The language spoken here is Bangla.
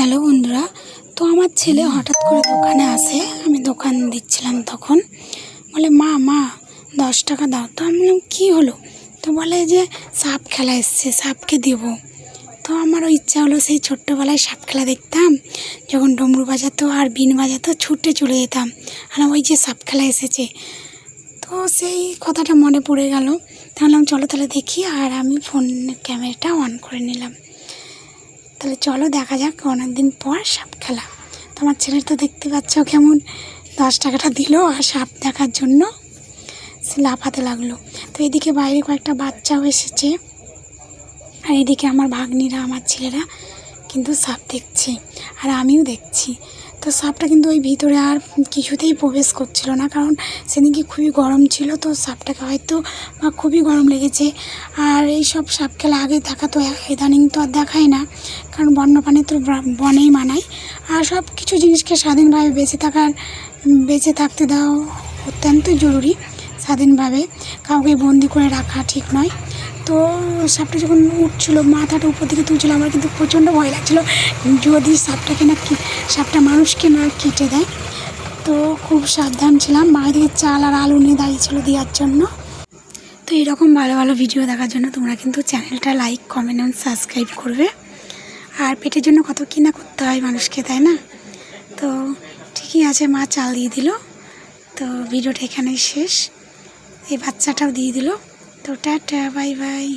হ্যালো বন্ধুরা, তো আমার ছেলে হঠাৎ করে দোকানে আসে, আমি দোকান দিচ্ছিলাম তখন। বলে, মা মা, দশ টাকা দাও। তো আমি বললাম, কী হলো? তো বলে যে, সাপ খেলা এসছে, সাপকে দেবো। তো আমারও ইচ্ছা হলো সেই ছোট্টবেলায় সাপ খেলা দেখতাম, যখন ডমরু বাজাতো আর বিন বাজাতো, ছুটে চলে যেতাম। আর ওই যে সাপ খেলা এসেছে, তো সেই কথাটা মনে পড়ে গেল। তাহলে চলো তাহলে দেখি। আর আমি ফোন ক্যামেরাটা অন করে নিলাম। তাহলে চলো দেখা যাক অনেক দিন পর সাপ খেলা। তো আমার ছেলের তো দেখতে পাচ্ছ কেমন দশ টাকাটা দিল আর সাপ দেখার জন্য সে লাফাতে লাগল। তো এদিকে বাইরে কয়েকটা বাচ্চাও এসেছে আর এদিকে আমার ভাগ্নিরা, আমার ছেলেরা কিন্তু সাপ দেখছে আর আমিও দেখছি। তো সাপটা কিন্তু ওই ভিতরে আর কিছুতেই প্রবেশ করছিল না, কারণ সেদিনকে খুবই গরম ছিল, তো সাপটাকে হয়তো বা খুবই গরম লেগেছে। আর এই সব সাপ আগে দেখা তো ইদানিং তো আর দেখায় না, কারণ বন্যপ্রাণী তো বনেই মানায়। আর সব কিছু জিনিসকে স্বাধীনভাবে বেঁচে থাকার, বেঁচে থাকতে দেওয়া অত্যন্ত জরুরি, স্বাধীনভাবে। কাউকে বন্দি করে রাখা ঠিক নয়। তো সাপটা যখন উঠছিল, মাথাটা উপর দিকে তুলছিল, আমার কিন্তু প্রচণ্ড ভয় লাগছিল। যদি সাপটাকে না সাপটা মানুষকে না কেটে দেয়, তো খুব সাবধান ছিলাম। মায়ের দিকে চাল আর আলু নিয়ে দাঁড়িয়েছিল দেওয়ার জন্য। তো এরকম ভালো ভালো ভিডিও দেখার জন্য তোমরা কিন্তু চ্যানেলটা লাইক কমেন্ট অ্যান্ড সাবস্ক্রাইব করবে। আর পেটের জন্য কত কী না করতে হয় মানুষকে, তাই না? তো ঠিকই আছে, মা চাল দিয়ে দিল। তো ভিডিওটা এখানেই শেষ। এই বাচ্চাটাও দিয়ে দিল। তো টাটা বাই বাই